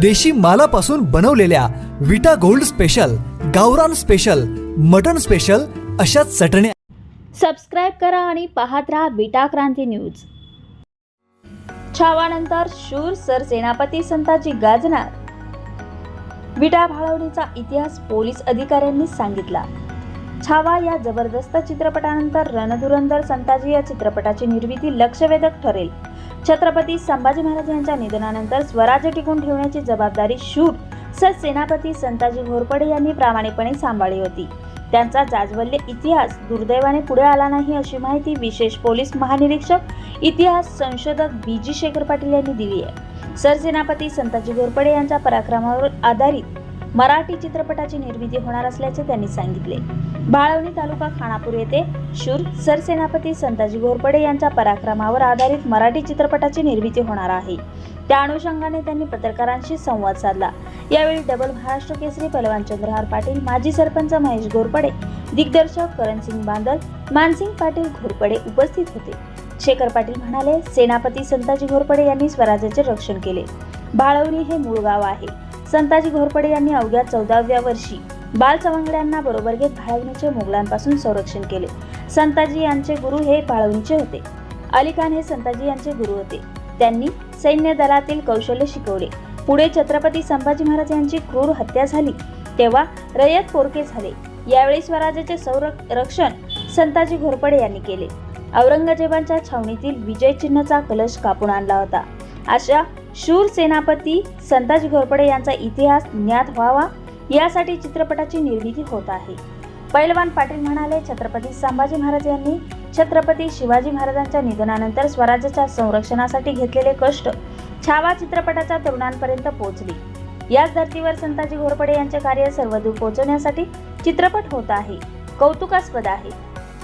देशी मालापासून बनवलेल्या विटा गोल्ड स्पेशल गावरान स्पेशल मटन स्पेशल अशा चटण्या सबस्क्राईब करा आणि पाहत राहा विटा क्रांती न्यूज. छावानंतर शूर सर सेनापती संताची गाजणार. विटा भाळवणीचा इतिहास पोलीस अधिकाऱ्यांनी सांगितला. छावा या जबरदस्त चित्रपटानंतर रणधुरंधर संताजी या चित्रपटाची निर्मिती लक्षवेधक ठरेल. छत्रपती संभाजी महाराज यांच्या निधनानंतर स्वराज्य टिकून ठेवण्याची जबाबदारी शूर सर सेनापती संताजी घोरपडे यांनी प्रामाणिकपणे सांभाळली होती. त्यांचा जाज्वल्य इतिहास दुर्दैवाने पुढे आला नाही अशी माहिती विशेष पोलीस महानिरीक्षक इतिहास संशोधक बी जी शेखर पाटील यांनी दिली आहे. सरसेनापती संताजी घोरपडे यांच्या पराक्रमावर आधारित मराठी चित्रपटाची निर्मिती होणार असल्याचे त्यांनी सांगितले. बाळवणी तालुका खानापूर येथे शूर सरसेनापती संताजी घोरपडे यांच्या पराक्रमावर आधारित मराठी चित्रपटाची निर्मिती होणार आहे. त्या अनुषंगाने त्यांनी पत्रकारांशी संवाद साधला. यावेळी डबल महाराष्ट्र केसरी पलवान चंद्रहार पाटील माजी सरपंच महेश घोरपडे दिग्दर्शक करणसिंग बांदल मानसिंग पाटील घोरपडे उपस्थित होते. शेखर पाटील म्हणाले सेनापती संताजी घोरपडे यांनी स्वराज्याचे रक्षण केले. बाळवणी हे मूळ गाव आहे. संताजी घोरपडे यांनी अवघ्या चौदाव्या वर्षी बाल सवंगड्यांना बरोबर घेत भाळवणीचे मुघलांपासून संरक्षण केले. संताजी यांचे गुरु हे भाळवणीचे होते. अली खान हे संताजी यांचे गुरु होते. त्यांनी सैन्य दलातील कौशल्य शिकवले. पुढे छत्रपती संभाजी महाराज यांची क्रूर हत्या झाली. तेव्हा रयत पोरके झाले. यावेळी स्वराज्याचे संरक्षण संताजी घोरपडे यांनी केले. औरंगजेबांच्या छावणीतील विजय चिन्हचा कलश कापून आणला होता. अशा शूर सेनापती संताजी घोरपडे यांचा इतिहास ज्ञात व्हावा यासाठी चित्रपटाची निर्मिती होत आहे. पैलवान पाटील म्हणाले छत्रपती संभाजी महाराज यांनी छत्रपती शिवाजी महाराजांच्या निधनानंतर स्वराज्याच्या संरक्षणासाठी घेतलेले कष्ट छावा चित्रपटाच्या तरुणांपर्यंत पोहोचले. याच धर्तीवर संताजी घोरपडे यांचे कार्य सर्वदूर पोहोचवण्यासाठी चित्रपट होत आहे. कौतुकास्पद आहे.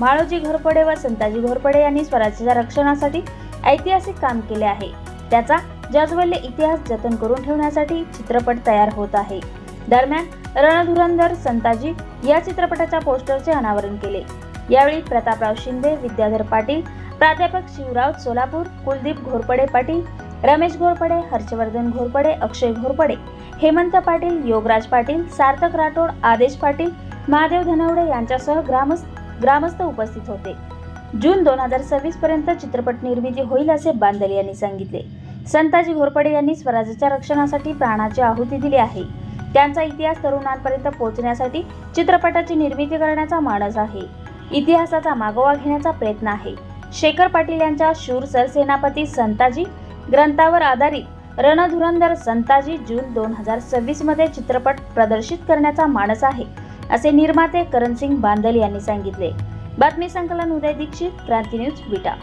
माळोजी घोरपडे व संताजी घोरपडे यांनी स्वराज्याच्या रक्षणासाठी ऐतिहासिक काम केले आहे. त्याचा जाजवल्य इतिहास जतन करून ठेवण्यासाठी चित्रपट तयार होत आहे. दरम्यान रणधुरंधर संताजी या चित्रपटाच्या पोस्टरचे अनावरण केले. यावेळी प्रतापराव शिंदे विद्याधर पाटील प्राध्यापक शिवराव सोलापूर कुलदीप घोरपडे पाटील रमेश घोरपडे हर्षवर्धन घोरपडे अक्षय घोरपडे हेमंत पाटील योगराज पाटील सार्थक राठोड आदेश पाटील महादेव धनवडे यांच्यासह ग्रामस्थ ग्रामस्थ उपस्थित होते. जून दोन हजार सव्वीस पर्यंत चित्रपट निर्मिती होईल असे बांदल यांनी सांगितले. संताजी घोरपडे यांनी स्वराज्याच्या रक्षणासाठी प्राणाची आहुती दिली आहे. त्यांचा इतिहास तरुणांपर्यंत पोहोचण्यासाठी चित्रपटाची निर्मिती करण्याचा मानस आहे. इतिहासाचा मागोवा घेण्याचा प्रयत्न आहे. शेखर पाटील यांच्या शूर सरसेनापती संताजी ग्रंथावर आधारित रणधुरंधर संताजी जून दोन हजार सव्वीसमध्ये चित्रपट प्रदर्शित करण्याचा मानस आहे असे निर्माते करणसिंग बांदल यांनी सांगितले. बातमी संकलन उदय दीक्षित क्रांती न्यूज विटा.